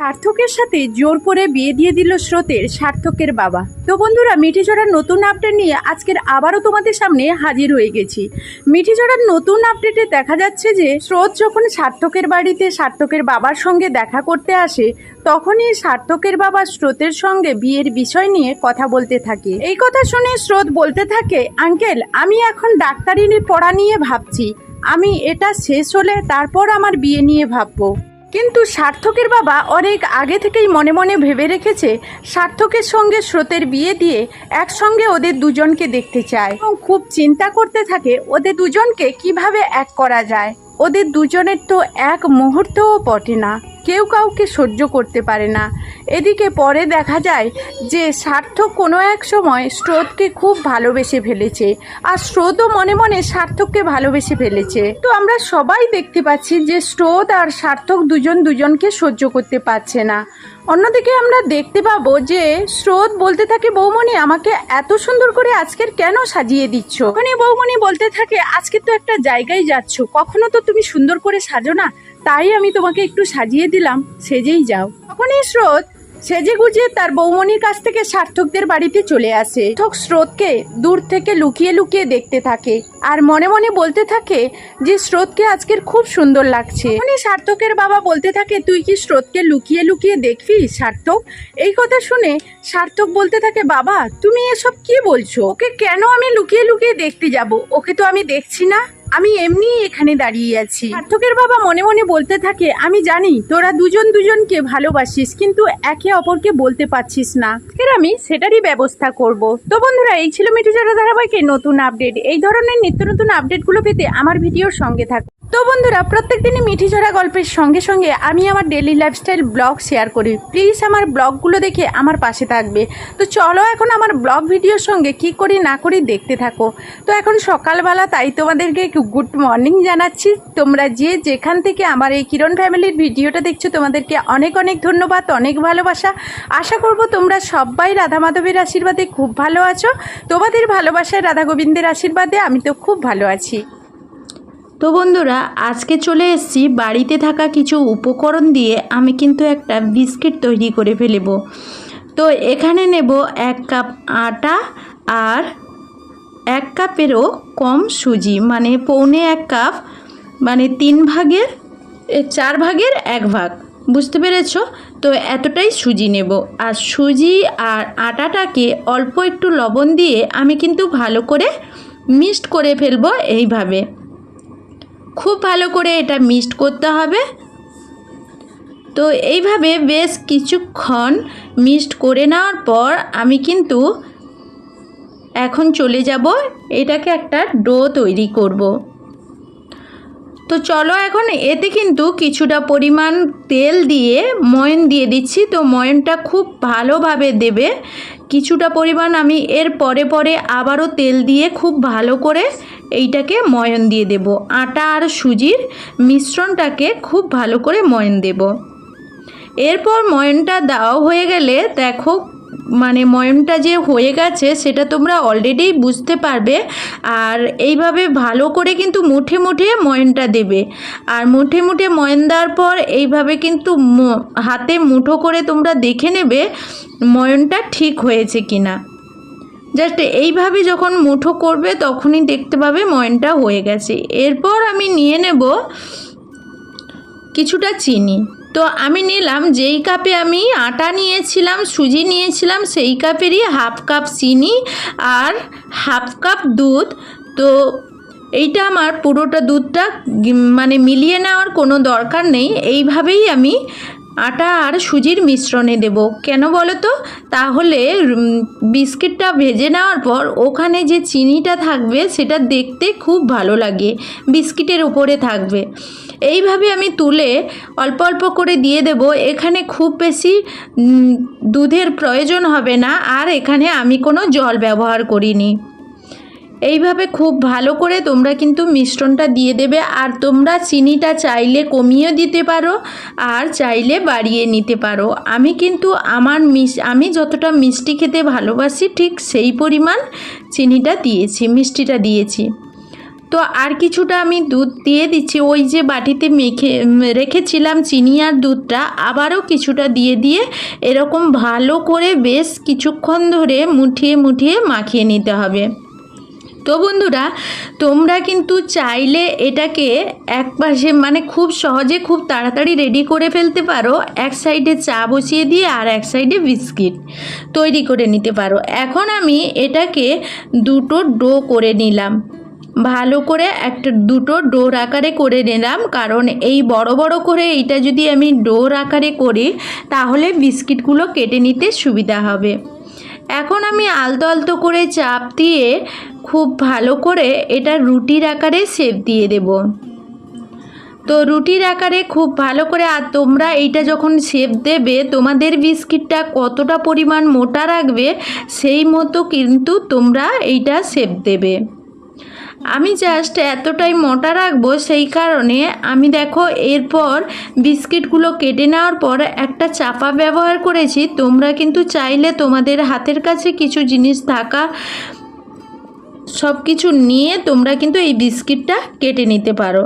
সার্থকের সাথে জোর করে বিয়ে দিয়ে দিল স্রোতের সার্থকের বাবা। তো বন্ধুরা মিঠি চড়ার নতুন আপডেট নিয়ে আজকের আবারও তোমাদের সামনে হাজির হয়ে গেছি। মিঠি চড়ার নতুন আপডেটে দেখা যাচ্ছে যে, স্রোত যখন সার্থকের বাড়িতে সার্থকের বাবার সঙ্গে দেখা করতে আসে, তখনই সার্থকের বাবা স্রোতের সঙ্গে বিয়ের বিষয় নিয়ে কথা বলতে থাকে। এই কথা শুনে স্রোত বলতে থাকে, আঙ্কেল, আমি এখন ডাক্তারি পড়া নিয়ে ভাবছি। আমি এটা শেষ হলে তারপর আমার বিয়ে নিয়ে ভাববো। কিন্তু সার্থকের বাবা অনেক আগে থেকেই মনে মনে ভেবে রেখেছে সার্থকের সঙ্গে স্রোতের বিয়ে দিয়ে একসঙ্গে ওদের দুজনকে দেখতে চায়। এবং খুব চিন্তা করতে থাকে ওদের দুজনকে কীভাবে এক করা যায়। ওদের দুজনের তো এক মুহূর্তও পটে না। কেউ কাউকে সহ্য করতে পারে না। এদিকে পরে দেখা যায় যে সার্থক কোনো এক সময় স্রোতকে খুব ভালোবেসে ফেলেছে আর স্রোতও মনে মনে সার্থককে ভালোবেসে ফেলেছে। তো আমরা সবাই দেখতে পাচ্ছি যে স্রোত আর সার্থক দুজন দুজনকে সহ্য করতে পারছে না। অন্যদিকে আমরা দেখতে পাবো যে স্রোত বলতে থাকে, বৌমণি, আমাকে এত সুন্দর করে আজকের কেন সাজিয়ে দিচ্ছ? ওখানে বৌমণি বলতে থাকে, আজকে তো একটা জায়গায় যাচ্ছ। কখনো তো তুমি সুন্দর করে সাজো না। তাই আমি তোমাকে একটু সাজিয়ে দিলাম, সেজেই যাও। তখনই স্রোত সেজে গুজে তার বৌমনির কাছ থেকে সার্থকদের বাড়িতে চলে আসে। সার্থক স্রোতকে দূর থেকে লুকিয়ে লুকিয়ে দেখতে থাকে আর মনে মনে বলতে থাকে যে স্রোতকে আজকের খুব সুন্দর লাগছে। তখনই সার্থকের বাবা বলতে থাকে, তুই কি স্রোতকে লুকিয়ে লুকিয়ে দেখবি, সার্থক? এই কথা শুনে সার্থক বলতে থাকে, বাবা, তুমি এসব কি বলছো? ওকে কেন আমি লুকিয়ে লুকিয়ে দেখতে যাব? ওকে তো আমি দেখছি না। আমি এমনি এখানে দাঁড়িয়ে আছি। পার্থকের বাবা মনে মনে বলতে থাকে, আমি জানি তোরা দুজন দুজনকে ভালোবাসিস, কিন্তু একে অপরকে বলতে পারছিস না। এর আমি সেটারই ব্যবস্থা করব। তো বন্ধুরা, এই ছিল মিঠুচারা ধারাবাহিকের নতুন আপডেট। এই ধরনের নিত্য নতুন আপডেটগুলো পেতে আমার ভিডিওর সঙ্গে থাকুন। তো বন্ধুরা প্রত্যেক দিনই মিঠিঝরা গল্পের সঙ্গে সঙ্গে আমি আমার ডেলি লাইফস্টাইল ব্লগ শেয়ার করি। প্লিজ আমার ব্লগগুলো দেখে আমার পাশে থাকবে। তো চলো এখন আমার ব্লগ ভিডিওর সঙ্গে কি করি না করি দেখতে থাকো। তো এখন সকালবেলা তাই তোমাদেরকে গুড মর্নিং জানাচ্ছি। তোমরা যে যেখান থেকে আমার এই কিরণ ফ্যামিলির ভিডিওটা দেখছ, তোমাদেরকে অনেক অনেক ধন্যবাদ, অনেক ভালোবাসা। আশা করব তোমরা সবাই রাধা মাধবের আশীর্বাদে খুব ভালো আছো। তোমাদের ভালোবাসায় রাধা গোবিন্দের আশীর্বাদে আমি তো খুব ভালো আছি। তো বন্ধুরা, আজকে চলে এসেছি বাড়িতে থাকা কিছু উপকরণ দিয়ে আমি কিন্তু একটা বিস্কিট তৈরি করে ফেলব। তো এখানে নেব এক কাপ আটা আর এক কাপেরও কম সুজি মানে পৌনে এক কাপ মানে তিন ভাগের চার ভাগের এক ভাগ। বুঝতে পেরেছ? তো এতটাই সুজি নেব। আর সুজি আর আটাটাকে অল্প একটু লবণ দিয়ে আমি কিন্তু ভালো করে মিক্সড করে ফেলব এইভাবে। খুব ভালো করে এটা মিক্সড করতে হবে। তো এইভাবে বেশ কিছুক্ষণ মিক্সড করে নেওয়ার পর আমি কিন্তু এখন চলে যাব। এটাকে একটা ডো তৈরি করব। তো চলো এখন এতে কিন্তু কিছুটা পরিমাণ তেল দিয়ে ময়ন দিয়ে দিচ্ছি। তো ময়নটা খুব ভালোভাবে দেবে। কিছুটা পরিমাণ আমি এর পরে পরে আবারও তেল দিয়ে খুব ভালো করে এইটাকে ময়ন দিয়ে দেব। আটা আর সুজির মিশ্রণটাকে খুব ভালো করে ময়ন দেব। এরপর ময়নটা দেওয়া হয়ে গেলে দেখো মানে ময়নটা যে হয়ে গেছে, সেটা তোমরা অলরেডি বুঝতে পারবে। আর এইভাবে ভালো করে কিন্তু মুঠে মুঠে ময়নটা দেবে। আর মুঠে মুঠে ময়ন দেওয়ার পর এইভাবে কিন্তু হাতে মুঠো করে তোমরা দেখে নেবে ময়নটা ঠিক হয়েছে কিনা। জাস্ট এইভাবে যখন মুঠো করবে, তখনই দেখতে পাবে ময়নটা হয়ে গেছে। এরপর আমি নিয়ে নেব কিছুটা চিনি। তো আমি নিলাম, যেই কাপে আমি আটা নিয়েছিলাম, সুজি নিয়েছিলাম, সেই কাপেরই হাফ কাপ চিনি আর হাফ কাপ দুধ। তো এইটা আমার পুরোটা দুধটা মানে মিলিয়ে নেওয়ার কোনো দরকার নেই। এইভাবেই আমি আটা আর সুজির মিশ্রণে দেব। কেন বলো তো তাহলে বিস্কিটটা ভেজে নেওয়ার পর ওখানে যে চিনিটা থাকবে, সেটা দেখতে খুব ভালো লাগে। বিস্কিটের উপরে থাকবে। এইভাবে আমি তুলে অল্প অল্প করে দিয়ে দেব। এখানে খুব বেশি দুধের প্রয়োজন হবে না। আর এখানে আমি কোনো জল ব্যবহার করিনি। এইভাবে খুব ভালো করে তোমরা কিন্তু মিশ্রণটা দিয়ে দেবে আর তোমরা চিনিটা চাইলে কমিয়ে দিতে পারো আর চাইলে বাড়িয়ে নিতে পারো। আমি কিন্তু আমার মিস আমি যতটা মিষ্টি খেতে ভালোবাসি ঠিক সেই পরিমাণ চিনিটা দিয়েছি, মিষ্টিটা দিয়েছি। তো আর কিছুটা আমি দুধ দিয়ে দিচ্ছি, ওই যে বাটিতে মেখে, রেখেছিলাম চিনি আর দুধটা, আবারও কিছুটা দিয়ে দিয়ে এরকম ভালো করে বেশ কিছুক্ষণ ধরে মুঠিয়ে মুঠিয়ে মাখিয়ে নিতে হবে। তো বন্ধুরা, তোমরা কিন্তু চাইলে এটাকে এক পাশে মানে খুব সহজে খুব তাড়াতাড়ি রেডি করে ফেলতে পারো। এক সাইডে চা বসিয়ে দিয়ে আর এক সাইডে বিস্কিট তৈরি করে নিতে পারো। এখন আমি এটাকে দুটো ডো করে নিলাম। ভালো করে একটা দুটো ডোর আকারে করে নিলাম, কারণ এই বড় বড় করে এইটা যদি আমি ডোর আকারে করি, তাহলে বিস্কিটগুলো কেটে নিতে সুবিধা হবে। এখন আমি আলতো আলতো করে চাপ দিয়ে খুব ভালো করে এটা রুটির আকারে সেপ দিয়ে দেব। তো রুটির আকারে খুব ভালো করে, আর তোমরা এইটা যখন সেপ দেবে, তোমাদের বিস্কিটটা কতটা পরিমাণ মোটা রাখবে, সেই মতো কিন্তু তোমরা এইটা সেপ দেবে। আমি জাস্ট এতটাই মোটা রাখব সেই কারণে আমি দেখো এরপর বিস্কিটগুলো কেটে নেওয়ার পর একটা চাপা ব্যবহার করেছি। তোমরা কিন্তু চাইলে তোমাদের হাতের কাছে কিছু জিনিস থাকা সব কিছু নিয়ে তোমরা কিন্তু এই বিস্কিটটা কেটে নিতে পারো।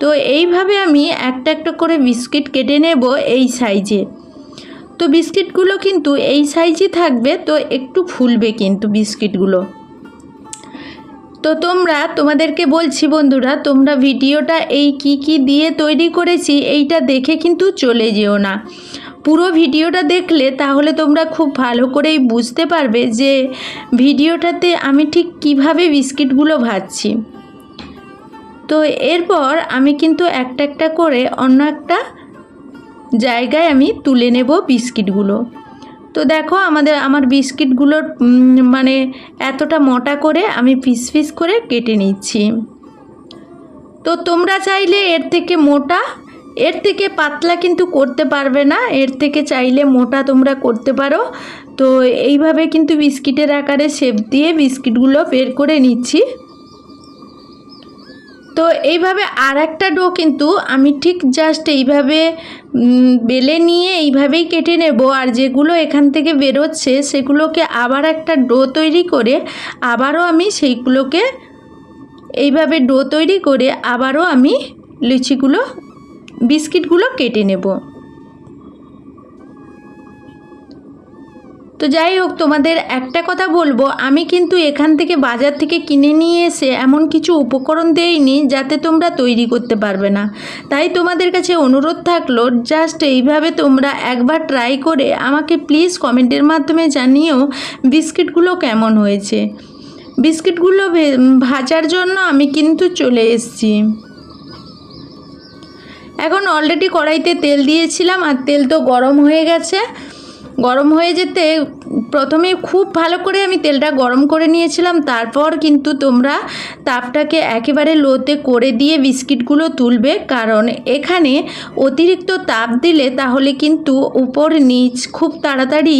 তো এইভাবে আমি একটা একটা করে বিস্কিট কেটে নেব এই সাইজে তো বিস্কিটগুলো কিন্তু এই সাইজই থাকবে, তো একটু ফুলবে কিন্তু বিস্কিটগুলো। তো তোমরা, তোমাদেরকে বলছি বন্ধুরা, তোমরা ভিডিওটা এই কি কি দিয়ে তৈরি করেছি এইটা দেখে কিন্তু চলে যেও না। পুরো ভিডিওটা দেখলে তাহলে তোমরা খুব ভালো করেই বুঝতে পারবে যে ভিডিওটাতে আমি ঠিক কীভাবে বিস্কিটগুলো ভাজছি। তো এরপর আমি কিন্তু একটা একটা করে অন্য একটা জায়গায় আমি তুলে নেব বিস্কিটগুলো। তো দেখো আমাদের, আমার বিস্কিটগুলোর মানে এতটা মোটা করে আমি পিস পিস করে কেটে নিচ্ছি। তো তোমরা চাইলে এর থেকে মোটা, এর থেকে পাতলা কিন্তু করতে পারবে না, এর থেকে চাইলে মোটা তোমরা করতে পারো। তো এইভাবে কিন্তু বিস্কিটের আকারে শেপ দিয়ে বিস্কিটগুলো বের করে নিচ্ছি। তো এইভাবে আর একটা ডো কিন্তু আমি ঠিক জাস্ট এইভাবে বেলে নিয়ে এইভাবেই কেটে নেব। আর যেগুলো এখান থেকে বেরোচ্ছে, সেগুলোকে আবার একটা ডো তৈরি করে আবারও আমি সেইগুলোকে এইভাবে ডো তৈরি করে আবারও আমি লুচিগুলো, বিস্কিটগুলো কেটে নেব। তো যাই হোক, তোমাদের একটা কথা বলব, আমি কিন্তু এখান থেকে বাজার থেকে কিনে নিয়ে এসে এমন কিছু উপকরণ দেইনি যাতে তোমরা তৈরি করতে পারবে না। তাই তোমাদের কাছে অনুরোধ থাকল জাস্ট এইভাবে তোমরা একবার ট্রাই করে আমাকে প্লিজ কমেন্টের মাধ্যমে জানিও বিস্কিটগুলো কেমন হয়েছে। বিস্কিটগুলো ভাজার জন্য আমি কিন্তু চলে এসেছি। এখন অলরেডি কড়াইতে তেল দিয়েছিলাম, আর তেল তো গরম হয়ে গেছে। গরম হয়ে যেতে প্রথমে খুব ভালো করে আমি তেলটা গরম করে নিয়েছিলাম, তারপর কিন্তু তোমরা তাপটাকে একেবারে লোতে করে দিয়ে বিস্কিটগুলো তুলবে। কারণ এখানে অতিরিক্ত তাপ দিলে তাহলে কিন্তু উপর নিচ খুব তাড়াতাড়ি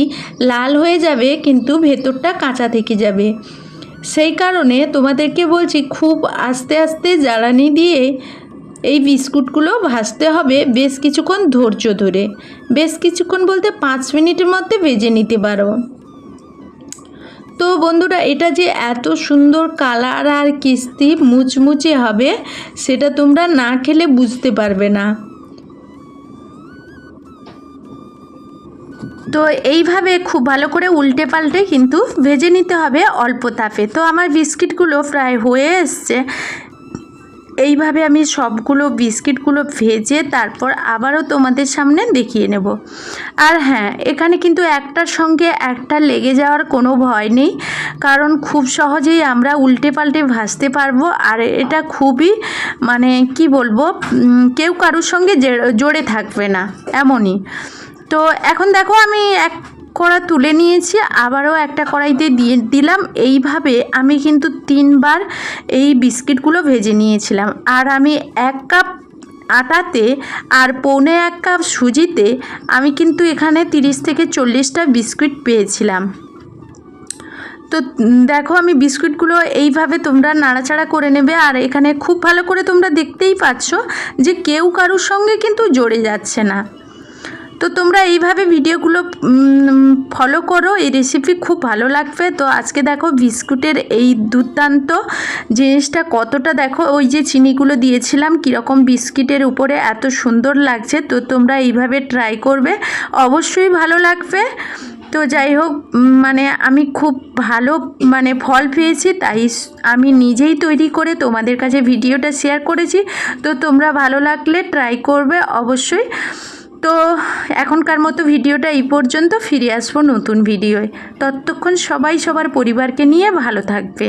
লাল হয়ে যাবে, কিন্তু ভেতরটা কাঁচা থেকে যাবে। সেই কারণে তোমাদেরকে বলছি, খুব আস্তে আস্তে জ্বালানি দিয়ে এই বিস্কুটগুলো ভাজতে হবে বেশ কিছুক্ষণ ধৈর্য ধরে। বেশ কিছুক্ষণ বলতে পাঁচ মিনিটের মধ্যে ভেজে নিতে পারো। তো বন্ধুরা, এটা যে এত সুন্দর কালার আর কিস্তি মুচমুচে হবে, সেটা তোমরা না খেলে বুঝতে পারবে না। তো এইভাবে খুব ভালো করে উল্টে পাল্টে কিন্তু ভেজে নিতে হবে অল্প তাপে। তো আমার বিস্কিটগুলো প্রায় হয়ে এসছে। এইভাবে আমি সবগুলো বিস্কিটগুলো ভেজে তারপর আবারও তোমাদের সামনে দেখিয়ে নেব। আর হ্যাঁ এখানে কিন্তু একটার সঙ্গে একটা লেগে যাওয়ার কোনো ভয় নেই, কারণ খুব সহজেই আমরা উল্টে পাল্টে ভাজতে পারব। আর এটা খুবই মানে কি বলব কেউ কারোর সঙ্গে জোরে থাকবে না, এমনই। তো এখন দেখো আমি এক কড়া তুলে নিয়েছি, আবারও একটা কড়াইতে দিয়ে দিলাম। এইভাবে আমি কিন্তু তিনবার এই বিস্কিটগুলো ভেজে নিয়েছিলাম। আর আমি এক কাপ আটাতে আর পৌনে এক কাপ সুজিতে আমি কিন্তু এখানে তিরিশ থেকে চল্লিশটা বিস্কুট পেয়েছিলাম। তো দেখো আমি বিস্কুটগুলো এইভাবে তোমরা নাড়াচাড়া করে নেবে। আর এখানে খুব ভালো করে তোমরা দেখতেই পাচ্ছ যে কেউ কারোর সঙ্গে কিন্তু জড়ে যাচ্ছে না। তো তোমরা এইভাবে ভিডিওগুলো ফলো করো। এই রেসিপি খুব ভালো লাগবে। তো আজকে দেখো বিস্কুটের এই দুর্দান্ত জিনিসটা কতটা দেখো, ওই যে চিনিগুলো দিয়েছিলাম, কীরকম বিস্কিটের উপরে এত সুন্দর লাগছে। তো তোমরা এইভাবে ট্রাই করবে। অবশ্যই ভালো লাগবে। তো যাই হোক মানে আমি খুব ভালো মানে ফল পেয়েছি, তাই আমি নিজেই তৈরি করে তোমাদের কাছে ভিডিওটা শেয়ার করেছি। তো তোমরা ভালো লাগলে ট্রাই করবে অবশ্যই। তো এখনকার মতো ভিডিওটা এই পর্যন্ত। ফিরে আসব নতুন ভিডিওয়। ততক্ষণ সবাই সবার পরিবারকে নিয়ে ভালো থাকবে।